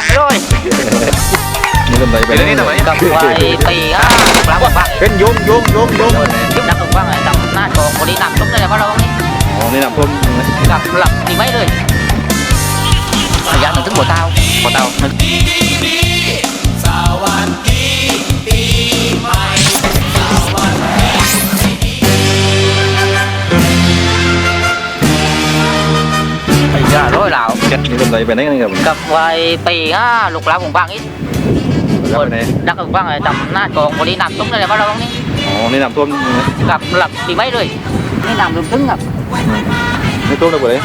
วนไปเลยนี่ทำไรไปเดี๋ยวนี้ทำไมกับไว้ตีอะปลาบักเป็นโยงโยงโยงโยงยุบดักตรงบ้างไอ้จำหน้าจองบริหนักตุ้มเลยเพราะเรานี่อ๋อนี่น้ำท่วมกับหลับตีไม่เลยระยะหนึ่งถึงหัวเท้าหัวเท้าหนึ่งไ อ้ยาร้อยเหล่า นี่ทำไรไปไหนกันครับ กับไว้ปีอ่ะลูกหลานของบางอีก แล้วไปไหน ดักของบางไอ้จำหน้าจองบริหนักตุ้มเลยเพราะเรานี่ อ๋อนี่น้ำท่วม กับหลับตีไม่เลยนี่นำลืมถึงกับ ไม่ท่วมเลยไปไหน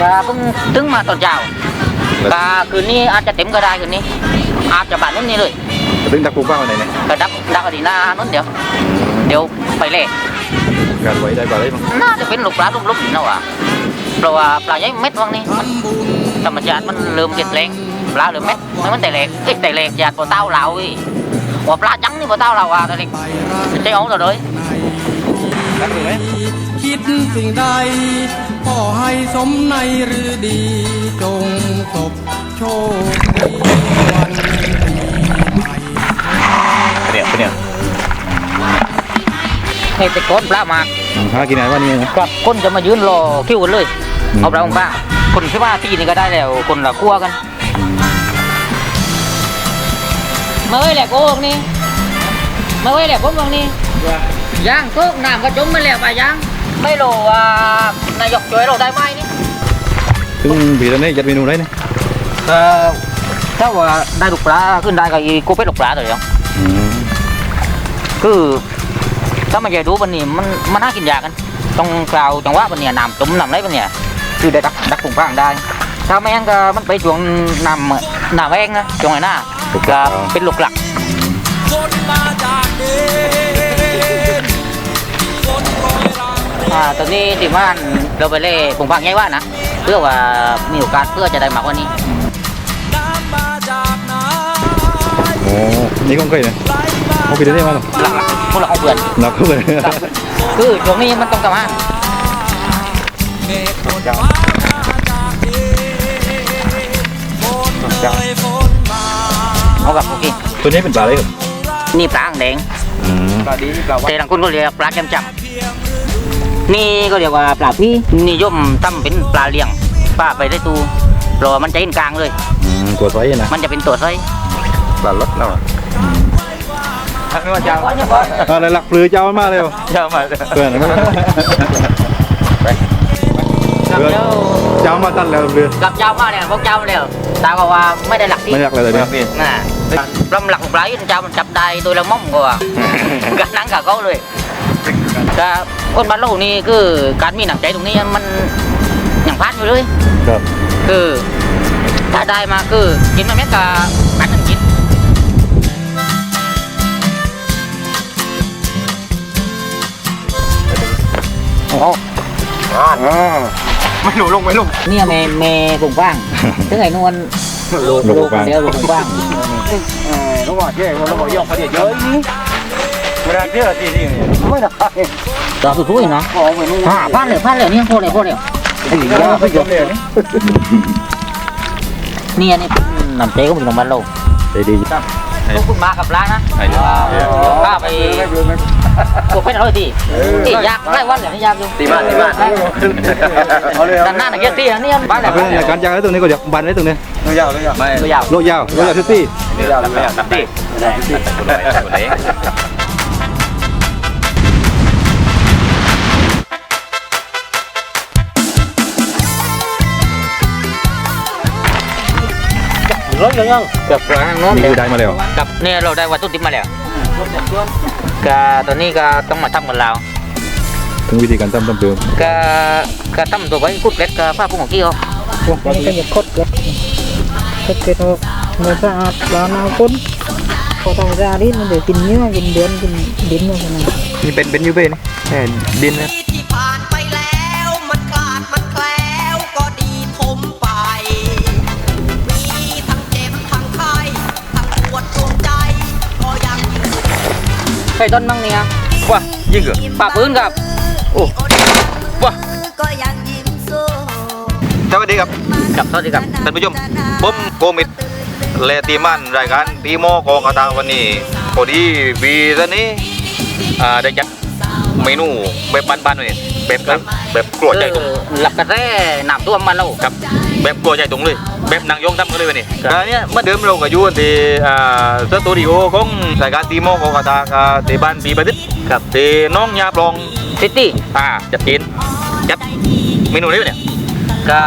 ก็เพิ่งถึงมาตอนเช้าก็คืนนี้อาจจะเต็มก็ได้คืนนี้ อาจจะบานนู้นนี่เลย จะดึงดักปูป้าไปไหนเนี่ย ก็ดักดักอดีหน้านู้นเดี๋ยว เดี๋ยวไปเล่ การไว้ได้ปลาได้มั้ง น่าจะ เป็นลูกปลาลุ่มๆนะวะเพราะว่าปลาใหญ่เม็ดวังนี้มันธรรมชาติมันเริ่มเด็ดแรงปลาเริ่มเม็ดมันมันแต่เล็กเอ้ยแต่เล็กอยากกว่าเต้าเราอีกว่าปลาจังนี่กว่าเต้าเราอะแต่เล็กใจเอาตัวเลยดักเลยไหมคิดสิ่งใดก็ให้สมในหรือดี จงตบโชคดีวันปีใหม่เนี่ยเนี่ยให้แต่ก้นปลามาหากินไหนว่านี่นะกับคนจะมายืนรอคิวกันเลย เอาปลาของป้าคนที่ว่าที่นี่ก็ได้แล้วคนละคั่วกันมาไว้แหละโกงนี่มาไว้แหละผมตรงนี้ย่างทุกน้ำก็จมมาแล้วไปย่างไม่รู้ว่านายกช่วยเราได้ไหมนี่ซึ่งผีตอนนี้จัดเมนูได้เนี่ยก็ถ้าว่าได้ลูกปลาขึ้นได้ก็อีกูเป็ดลูกปลาตัวเดียวคือถ้ามันจะดูวันนี้มันมันน่ากินยากัน ต้องกล่าวจังหวะวันเนี้ยน้ำจมน้ำไรวันเนี้ย คือได้ดักดักถุงฟางได้ ถ้าไม่งั้นก็มันไปช่วงน้ำน้ำแห้งนะช่วงไหนหน้าก็เป็นลูกหลักคนมาจากเดนคนรอยรังอ่าตอนนี้ที่บ้านเราไปเล่ถุงฟางใหญ่ว่านะ เพื่อว่ามีโอกาสเพื่อจะได้มากกว่านี้น้ำมาจากไหนโอ้นี่ก็เคยนะไหลมาเขาผีตอนนี้มาหรอหลักๆพวกเราเอาเบื่อนหนักเข้าไปคือช่วงนี้มันต้องกำมัน เมฆฝนฟ้ามาจากเดนฝนเลยฝนมาเอากับโอเคตัวนี้เป็นปลาอะไรครับนี่ปลาอ่างแดงปลาดีนี่ปลาวัดแต่ทางคุณก็เรียกปลาแก้มจับนี่ก็เรียกว่าปลาพี่นิยมทำเป็นปลาเลี้ยงปลาไปได้ตูรามันจะเห็นกลางเลยตัวไซนะมันจะเป็นตัวไส้ปลาลดเนาะไม่ว่าจะอะไรหลักปลือเจ้ามากเลยเยอะมาเพื่อน เพื่อนเจ้าเจ้ามาตันแล้วเรือกับเจ้ามาเนี่ยพวกเจ้ามาแล้วตาก็ว่าไม่ได้หลักที่ไม่หลักเลยเนี่ยพี่น่ะลำหลักของปลาเจ้ามันจับได้ตัวละม่อมกว่ากันนั่งกับเขาเลยก็คนบ้านเรานี่คือการมีหนังใจตรงนี้มันอย่างพลาดอยู่เลยครับคือถ้าได้มาคือกินมาแม้กับกันหนึ่งกินโอ้โห ไม่หนูลงไม่ลง เนี่ยเมเมผงฟางถึงไอ้นวลลูกลูกเดียวผงฟางลูกว่าเจ๊ลูกว่ายกเขาเยอะนี่เวลาเจ๊ที่นี่ไม่ได้ต่อสุดทุยเนาะผ่าพลาดเลยพลาดเลยเนี่ยพอเลยพอเลยไม่ยกเลยนี่เนี่ยนี่เป็นน้ำใจของของบ้านเราใจดีพวกคุณมากับร้านนะข้าไป กดเป็นร้อยทีที่ยากไล่วันเลยนี่ยากอยู่ตีบ้านตีบ้านเอาเลยด้านหน้าหนักเยอะที่นี่บ้านแหลเพื่อนในการยางไอ้ตรงนี้ก็เดี๋ยวบันไว้ตรงนี้ไม่ยาวไม่ยาวไม่ตัวยาวโลกยาวโลกยาวทุกที่ไม่ยาวไม่ยาวนับดิตัวไหนร้อยยังกับร้านโน้นนี่คือได้มาแล้วกับเนี่ยเราได้วัตถุดิบมาแล้ว ก็ตอนนี้ก็ต้องมาทำกันแล้วถึงวิธีการทำต้มเติมก็ก็ทำตัวไว้กุดเล็กกับผ้าพุ่งของกี้เขามันก็จะคดเกิดคดเกิดออกมันสะอาดปลาหนาคนพอธรรมดาดิมันเดี๋ยวกินเนื้อกินเดือนกินดินอะไรนั่นนี่เป็นเป็นยูเบ้นี่ดินนะ ไปต้นมั่งเนี่ยว้ายิ่งเหรอป่าปืนกับโอ้ว้าก็ยังยิ้มสู้สวัสดีครับกับสวัสดีครับท่านผู้ชมผมโกมิดและตีมันรายการตีโมโกกาตาวันนี้พอดีวีซะนี้อ่าได้จัดเมนูแบบบ้านๆเลยแบบแบบ แบบกลัวใจตรงหลักกระแสน้ำท่วมมาแล้วครับแบบกลัวใจตรงเลย แบบนางยงทำกันเลยวันนี้อันเนี้ยเมื่อเดิมเราก็อยู่ที่อ่าสตูดิโอของรายการตีโมโกกาตากับที่บ้านปีประดิษฐ์ครับที่น้องยาปลองซิตี้อ่าจัดกินจัดเมนูนี้วะเนี่ยก็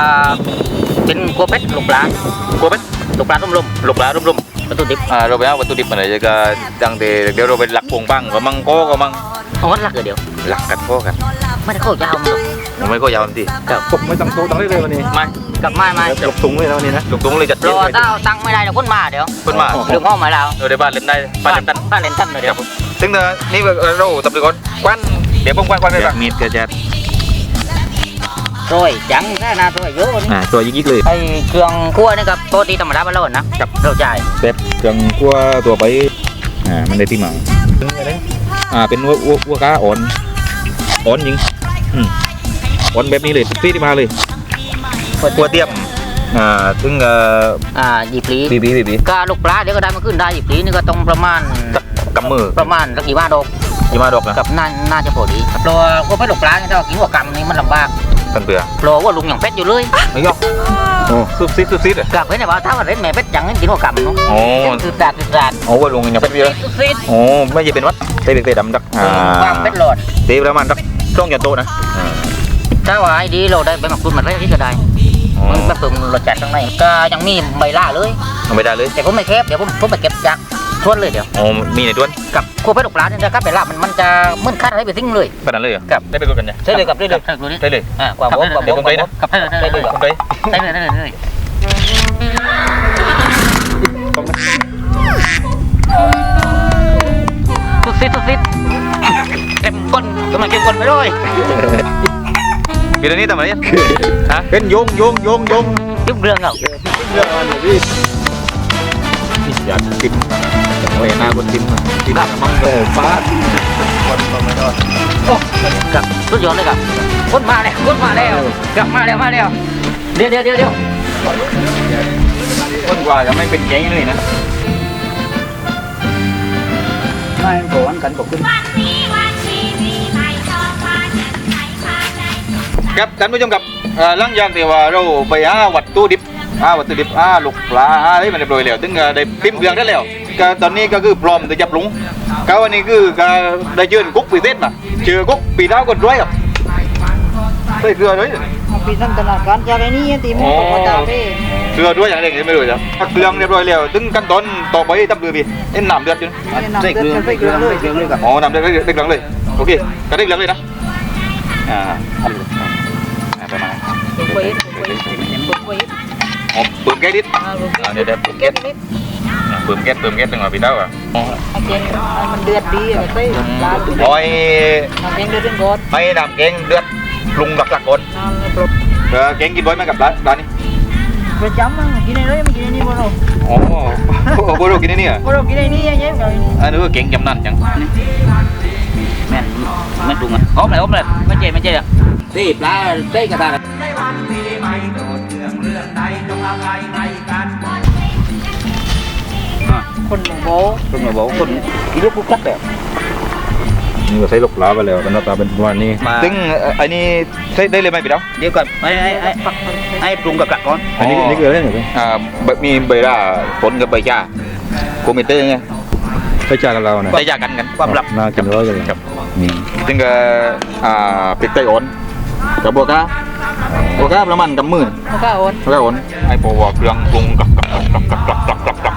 เป็นกัวเป็ดลูกปลากลัวไหมลูกปลาต้มลมลูกปลารุ่มวัตถุดิบๆอ่าเราไปเอาวัตถุดิบมาเลยก็ดังเดเดี๋ยวเราไปหลักพวงบ้างก็มังโก้ก็มัง เอาวัดหลักเดียวหลักกันโก้กันไม่ได้เข้าจะเอามันหรอกผมไม่ก็ยาวทีครับผมไม่ต้องโตต้องได้เลยวันนี้ไม่กลับมาไหมยกถุงเลยนะวันนี้นะยกถุงเลยจัดรอเต้าตังค์ไม่ได้เดี๋ยวคนมาเดี๋ยวคนมาเรื่องห้องมาแล้วเออได้บ้านเล่นได้บ้านเล่นตันบ้านเล่นตั้นเลยเดี๋ยวซึ่งเนอะนี่เราตับดีก่อนควันเดี๋ยวผมควันควันไปบ้างมีดกระจัดโรยจังแค่นาโรยเยอะกว่านี่อ่าตัวยิกๆเลยไอ้เครื่องคั่วนี่กับปกติธรรมดาบ้านเรานะกับเราจ่ายแบบเครื่องคั่วตัวไปอ่ามันได้ที่มา อ่าเป็นวัววัววัวก้าอ่อนอ่อนยิงอืมอ่อนแบบนี้เลยทุกที่ที่มาเลยคั่วเตี้ยมอ่าซึ่งเอ่ออ่าหยิบลีบีบีบีบีก็ลูกปลาเดี๋ยวก็ได้มาขึ้นได้หยิบลีนี่ก็ต้องประมาณกำมือประมาณสักกี่บาทดอกยี่มาดอกนะกับน่าน่าจะพอดีเพราะว่าพวกเป็ดลูกปลาเนี่ยถ้าเรากินหัวกำนี่มันลำบาก กันเบื่อเพราะว่าลุงอย่างเป็ดอยู่เลยไม่ยอกโอ้ซุบซิดซุบซิดอะกับเป็ดเนี่ยว่าถ้าว่าเล่นแม่เป็ดจังนี่กินหัวกำเนาะโอ้คือดาดคือดาดโอ้ว่าลงยังเป็นเยอะสุดซิดโอ้ไม่ใช่เป็นวัดเตะเตะดำดักอ่าความเป็ดหลอดเตะประมาณดักช่องยันโตนะอ่าถ้าว่าไอ้ดีเราได้ใบมะกรูดมาได้ที่ก็ได้ อ๋อมันแบบเพิ่มรสจัดข้างในก็ยังมีใบล่าเลย เอาไม่ได้เลยแต่ผมไม่แคบเดี๋ยวผมผมไปเก็บจากทวนเลยเดี๋ยวโอ้มีในด้วนกับโคเป็ดลูกปลาเนี่ยนะครับแต่ละมันมันจะเหมือนคัดอะไรไปทิ้งเลย ขนาดเลยเหรอครับ ได้ไปดูกันเนี่ยใช่เลยกับได้เลยได้เลยได้เลยอ่าความโบ๊ะความเดี๋ยวโบ๊ะผมไปนะกับได้เลยได้เลยผมไปได้เลยได้เลยได้เลยสุดซิดสุดซิดเข้มข้นกำลังเข้มข้นไปเลยปีนี้ทำอะไรเนี่ยฮะเป็นโยงโยงโยงโยงยุบเรื่องเอาอยากกินโอ้ยหน้าคนกินกินมังเออฟ้าโอ้กับสุดยอดเลย Video ni tambah ya. Hah? Kan yung yung yung yung. Giúp đường không? Giúp đường rồi đi. Dạ kim. Rồi na con kim. Kim đã mong về phá. Con con mày thôi. Ô, gặp tốt giòn đây gặp. Con ma này, con ma đeo. Gặp ma đeo ma đeo. Đi đi đi đi. Con quà gặp anh bình cháy này nè. Mai em cố ăn cắn cổ cưng. ครับท่านผู้ชมครับเอ่อหลังจากที่ว่าเราไปหาวัตถุดิบหาวัตถุดิบหาลูกปลาหาอะไรมันเรียบร้อยแล้วถึงก็ได้พิมพ์เครื่องได้แล้วก็ตอนนี้ก็คือพร้อมที่จะปรุงก็วันนี้คือก็ได้เชิญกุ๊กปีเต้นมาเจอกุ๊กปีดาวคนรวยครับใส่เกลือด้วยปีนั้นตลาดการจากไอ้นี่ตีมันของมาจากที่เกลือด้วยอย่างไรก็ไม่รู้จ้ะเครื่องเรียบร้อยแล้วถึงขั้นตอนต่อไปทำเกลือพี่เอ็นน้ำเดือดอยู่ใส่เกลือใส่เกลือเลยเกลือเลยกับอ๋อน้ำเดือดได้เหลืองเลยโอเคก็ได้เหลืองเลยนะอ่าทำเลยอ่าประมา ณไปไปไปอ๋อเปิ่มแก๊สนิดอ่าเดี๋ยวเดี๋ยวเปิ่มแก๊สนิดอ่าเปิ่มแก๊สเปิ่มแก๊สตั้งแต่ปีเท่าอะอ๋อไอ้เจนมันเดือดดีอะใส่ปลาโอ้ยน้ำแกงเดือดเป็นกอดให้น้ำแกงเดือดปรุงกับหลักก่อนน้ำในปลดเออแกงกินบ่อยไหมกับร้านร้านนี้ประจำอะกินไอ้เลยไม่กินไอ้นี่บ่เราอ๋อโอ้โหโบโรกินไอ้นี่เหรอบ่เรากินไอ้นี่ยังไงเราอันนี้ก็แกงยำนั่นจังแม่นไม่ปรุงอะอ้อมเลยอ้อมเลยไม่เจ๊ไม่เจ๊อะ ตีปลาเต้กระตาคนหมู่โบคนมาบอกคนกินลูกปุ๊บกัดแบบนี่ก็ใส่ลูกปลาไปแล้วเป็นปลาเป็นวันนี้ซึ่งไอ้นี่ใส่ได้เลยไหมพี่เต้าเดี๋ยวก่อนไอ้ไอ้ไอ้ไอ้ปรุงกับกระก่อนอันนี้นี่คืออะไรเนี่ยอ่าแบบมีใบร่าผลกับใบชาโคมิเตอร์ไงใช้จานกับเรานะใบชากันกันความลับน่ากินร้อยเลยครับนี่ซึ่งก็อ่าพริกไต้อ่อน กับบัวก้าบัวก้าประมาณกับมือเขาก็โอนบัวก้าอ่อนไอ้พวกเครื่องปรุงกับกับกับกับกับกับกับกับ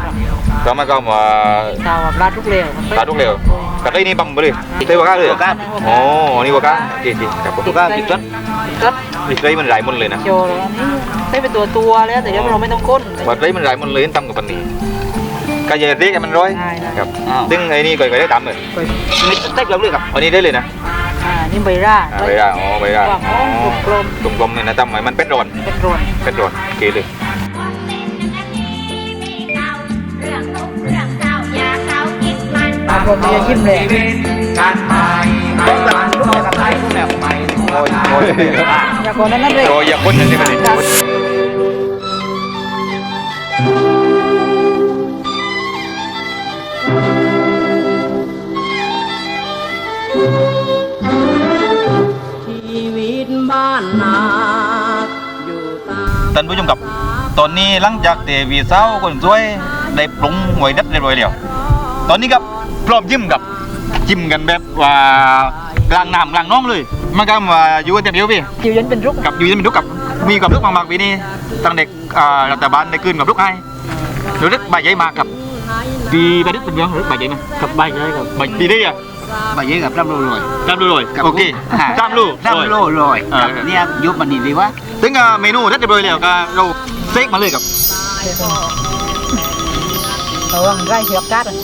ก็มาก็มาชาวปลาทุกเร็วตาทุกเร็วกับได้นี่ปั๊มไปเลยใส่บัวก้าเลยบัวก้าอ๋อนี่บัวก้าจริงๆครับบัวก้าติดรถก็ติดไรมันหลายมันเลยนะโชว์แล้วนี่ใส่เป็นตัวตัวแล้วแต่เดี๋ยวเราไม่ต้องก้นว่าไรมันหลายมันเลยตั้มกับปันนี้ก็อย่าเรียกให้มันร้อยได้ได้ครับซึ่งไอ้นี่ก็ก็ได้ตามเลยไม่เต้กเราเลยครับอันนี้ได้เลยนะอ่า นี่ใบร่าอ่าไปได้อ๋อไปได้ว่างอ๋อกลมกลมๆเนี่ยนะตั้มไว้มันเป็นโดนเป็นโรนเป็นโดนโอเคเลยอ่าผมจะยิ้มเลยโอ้ยโอ้ยอย่าก่อนนั้นเลย โอ้ยอย่าคนนั่นสิมันนี่ามท่านผู้ชมครับ ตอนนี้หลังจากเตวีเศร้าคนสวยได้ปรุงหวยเด็ดเรียบร้อยแล้วตอนนี้ครับพร้อมจิ้มกับจิ้มกันแบบว่ากลางน้ำกลางน้องเลยมากันว่าอยู่กันแต่เดียวพี่จิวเย็นเป็นรุกกับอยู่ยังเป็นลูกกับมีกับลูกมากๆปีนี้ตั้งเด็กอ่ารัฐบาลได้คืนกับลูกไอ้หรือเด็กใบใหญ่มากกับปีใบเด็กเป็นยังหรือใบใหญ่ไหมกับใบใหญ่กับใบปีนี้อะ ใบใหญ่กับร่ำรวยจำดูเลยโอเคจำดูร่ำรวยรวยเออเนี่ยยุบมันนี่ดีวะถึงอ่าเมนูที่จะเลยแล้วก็เราเซ็กมาเลยกับระวังไร่เชือกกัดอะ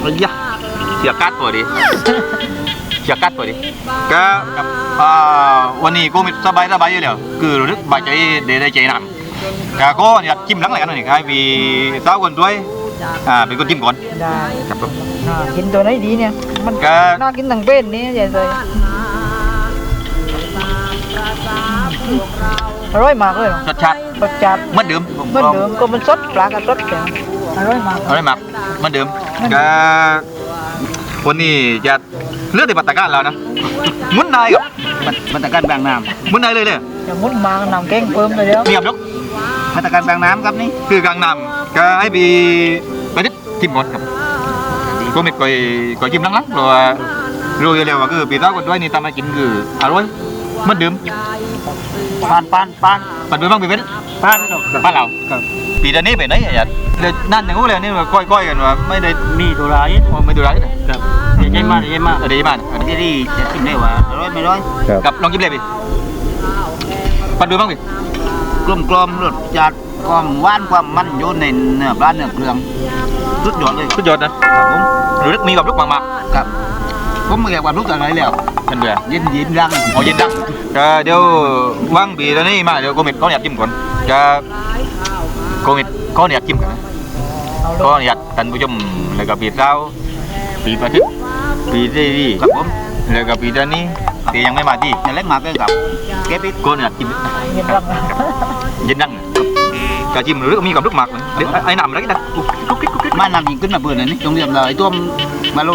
เฮ้ยยะเสียกัดตัวดิเสียกัดตัวดิก็กับอ่าวันนี้กูมีสบายสบายอยู่แล้วคือรู้สึกใบใจได้ได้ใจหนำก็ก็อยากจิ้มหลังไหนกันหน่อยครับวีสาวคนด้วย อ่าเป็นคนจิ้มก่อนได้ครับผมอ่ากินตัวไหนดีเนี่ย มันก็น่ากินทั้งเป็นนี่ใหญ่เลยอร่อยมากเลยเหรอรสชาติรสชาติเหมือนเดิมเหมือนเดิมก็มันสดปลากระสดแต่อร่อยมากอร่อยมากเหมือนเดิมก็วันนี้จะเลือกในปัตตาการแล้วนะมุนนายกับมันมันตะการแบงน้มุนนายเลยเลยอย่ามุดมานำแกงเพิ่มเลยเดี๋ยวเมียบยกำมันตะการแบงน้ำครับนี่คือกลางนำ ก็ให้บีไปนิดจิ้มก่อนครับก็ไม่ก่อยก่อยจิ้มหลังๆเพราะว่ารู้อยู่แล้วว่าคือปีเต้าคนด้วยนี่ทำมากินคืออร่อยเหมือนเดิมปานปานปานปัดไปบ้างปีเป็นปานดอกบ้านเราปีเดือนนี้ไปไหนอะเลยนั่นอย่างงู้นเลยนี่ว่าก้อยๆกันว่าไม่ได้มีตัวร้ายไม่ดูไรเลยครับใหญ่มากใหญ่มากดีมากที่นี่จะกินได้ว่าอร่อยไม่ร้อยกับลองจิ้มเลยพี่ปัดดูบ้างพี่กลมกลมๆรสจัด ความหวานความมันอยู่ในเนื้อปลาเนื้อเกลืองสุดยอดเลยสุดยอดนะครับผมหรือมีแบบลูกมากครับผมไม่อยากว่าลูกอะไรแล้วๆเป็นเบื่อเย็นเย็นๆดัง เอาเย็นดังก็เดี๋ยวว่างปีแล้วนี่มาเดี๋ยวโควิดเขาอยากจิ้มก่อนจะโควิดเขาอยากจิ้มกันนะเอาลก็งอยากท่านผู้ชมแล้วก็ปีเต้าปีประทิตปีที่ดีครับผมแล้วก็ปีเดือนนี้ที่ยังไม่มาที่อย่าเล็กมากเลยครับ เก็บไปก็อยากจิ้มเย็นรังเย็นดังก็จิ้มหรือมีกับลูกหมากเลยเดี๋ยวไอ้น้ำอะ ไรกันกุ๊กกิ๊กกุ๊กกิ๊กกุ๊กกิ๊กมานำยิงขึ้นมาเบื่อเลยนี่จงเรียบเลยตัวมาโ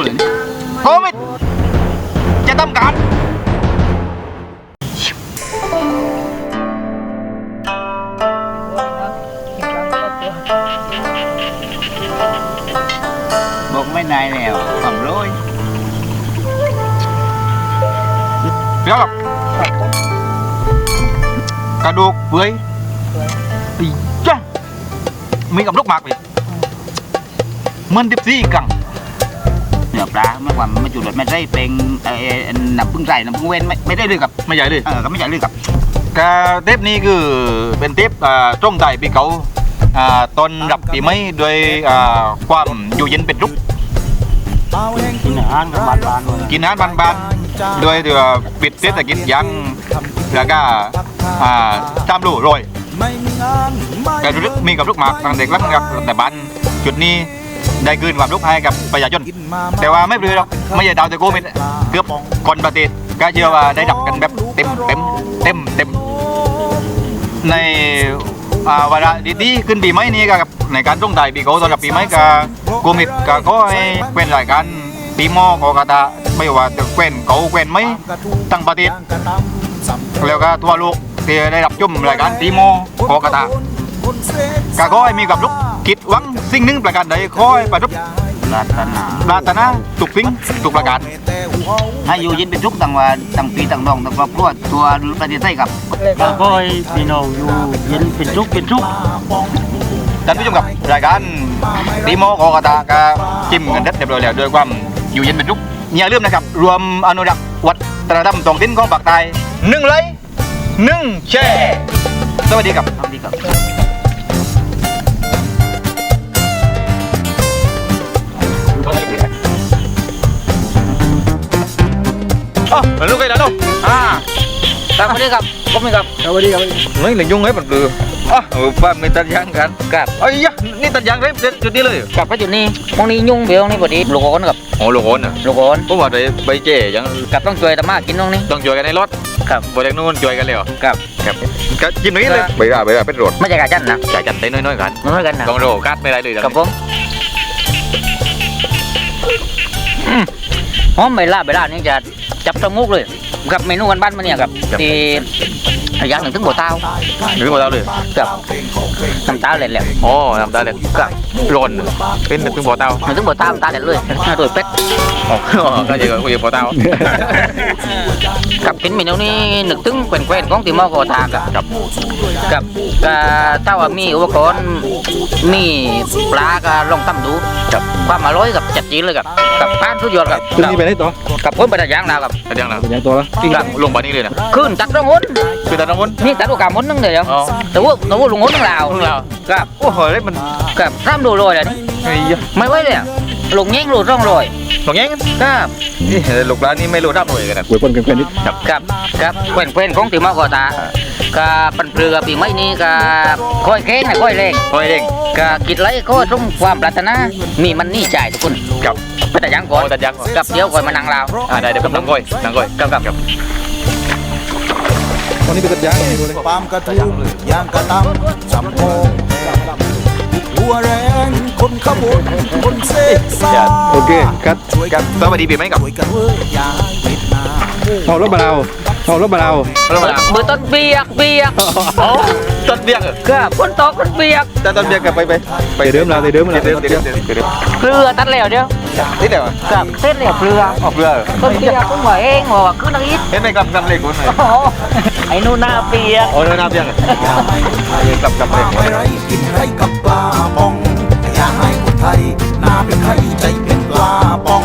มีกับลูกหมากเลยเหมันดิบซี่กังเนื้อปลาไม่ว่าไม่จุดรสไม่ได้เป็นเอ่อน้ำพึ่งใส่น้ำพึ่งเว้นไม่ไม่ได้เลยครับไม่ใหญ่เลยเออก็ไม่ใช่เลยครับกเทปนี้คือเป็นเทปอ่าจ้องใจปีเขาอ่าตอนรับปีใหม่ด้วยอ่าความอยู่เย็นเป็นรุกกินอาหารกับบานบานเลยกินอาหารบานๆด้วยเดือปิดเศรษฐกิจอยังแล้วก็อ่าตามรูโรย การรู้สึกมีกับลูกหมากตั้งเด็กรักกับแต่บ้านจุดนี้ได้คืนความลูกให้กับประชาชนแต่ว่าไม่เปลือยหรอกไม่ใช่ดาวแต่โควิดเกือบคนประเทศก็เชื่อว่าได้ดับกันแบบเต็มเต็มเต็มเต็มในอ่าวาระดีๆขึ้นปีใหม่นี้ก็กับในการส่งถ่ายปีเก่าสำหรับปีใหม่ก็โควิดก็ขอให้เป็นรายการปีหมอกอกาตาไม่ว่าจะเกวนเก่าเกวนไหมตั้งประเทศ แล้วก็ทั่วโลกที่ได้รับชมรายการปีหมอกอกาตาก็ขอให้มีกับลูกคิดหวังสิ่งหนึ่งประการใดขอให้ประสบปรารถนาปรารถนาทุกสิ่งทุกประการให้อยู่เย็นเป็นทุกข์ต่างว่าต่างปีต่างดองต่างครอบครัวตัวประเทศไทยครับเลยก็ก็ให้พี่น้องอยู่เย็นเป็นทุกข์เป็นทุกข์ท่านผู้ชมกับรายการตีโมโอกาตาก็จิ้มกันเด็ดเรียบร้อยแล้วด้วยความอยู่เย็นเป็นทุกข์อย่าลืมนะครับ รวมอนุรักษ์วัฒ นธรรมท้องถิ่นของภาคใต้หนึ่งไลค์หนึ่งแชร์สวัสดีครับทำดีครับอ๋อลูกไอ้แล้วลูกอ่าตามมาด้วยครับก็มีครับสวัสดีครับไม่หนึ่งยุ่งให้มันคือ อ๋อป้าไม่ตัดยางกันกับเอ้ยยะนี่ตัดยางได้จุดนี้เลยกับพระจุดนี้มองนี้ยุ่งเบี้ยวนี่พอดีลูกโอนกับโอ้ลูกโอนอะลูกโอนเพราะว่าได้ใบเจยังกับต้องช่วยตามากินตรงนี้ต้องช่วยกันในรถครับบริเวณนู้นช่วยกันเลยเหรอกับครับก็จิ้มนี้เลยใบราใบราเป็นรถไม่ใช่กาจันนะจ่ายจัดได้น้อยๆกันน้อยกันนะต้องโรกัดไม่ได้เลยกับผมอืมหอมใบลาใบลานี่จะจับตะมุกเลยกับเมนูกันบ้านมันเนี่ยกับที่ อย่างหนึ่งถึงบัวเต้าหรือหมดแล้วเลยกับน้ำตาเลยแหละอ๋อทำได้เลยก็ร้อนเป็นถึงบ่อเตามันถึงบัวเต้าน้ำตาเลยเลยโดยเป็ดอ๋อก็จะคุยกับบ่อเตากับกินเมนูนี้นึกถึงแควนๆของติมอโกทากับกับกับก็ถ้าว่ามีอุปกรณ์มีปลาก็ลองทำดูกับความอร่อยกับจัดจีนเลยกับกับก้านสุดยอดกับตึ้งนี้ไปไหนต่อกับคนประดับยางนากับแต่ยังนะเป็นยังตัวละที่ลงบานี้เลยนะขึ้นตัดรองหุน คือตาน้ำมันนี่ตัดโอกาสมุนนึงเดียวอ๋อ แต่ว่าแต่ว่าลุงหุนนึงลาวเพิ่งเรากับโอ้โหเล่มันกับทำดูโรยเลยนี่ไอ้ยะไม่ไหวเลยอะลงแง่งรูดร่องโรยหลงแย้งกับนี่ลูกร้านนี้ไม่รู้รับหน่วยกันนะ หวยปนกันแค่นิดกับกับแควนแควนของติมอโกทากับปันเปลือปีไม่นี้กับค่อยแข้งนะค่อยเล่งโอ้ยเด้งก็คิดไรก็สมความปรารถนามีมันนี่จ่ายทุกคนกับ ไปแต่ยังก่อนโอ้แต่ยังก่อน กับเดี๋ยวก่อนมานั่งลาวอ่าได้เดี๋ยวผมนั่งก้อยนั่งก้อยกับกับ ตอนนี้เป็นตัดยางอยู่เลยปามกระทุงยางกระตำสำโพงหัวแรงคนขบวนคนเสกสาโอเคคัดช่วยกักับนสวัสดีปีไหมกับช่วยกันเว้ยอย่าปิดหน้าเอารถมาเรา เอารถมาเราเริ่มแล้วเมื่อต้นเบียกเบียกโอ้ต้นเบี้ยงก็ฝนตกมันเบียกแต่ต้นเบี้ยงกับไปไปไปเดิมเราไปเดิมเราเดี๋ยวเดี๋ยวเดี๋ยวเดี๋ยวเกลือตัดแล้วเดี๋ยวนี่เดี๋ยวกับเส้นแล้วเกลือออกเรือต้นเบียกผมว่าเองว่าขึ้นนักอิฐเห็นไหมกับกับเลขคนไหนโอ้โหไอ้นู่นหน้าเบียกโอ้ยน้ำเบี้ยงกับกับเลขไม่ไรกินไรกับปลาปองอย่าให้คนไทยหน้าเป็นไข่ใจเป็นปลาปอง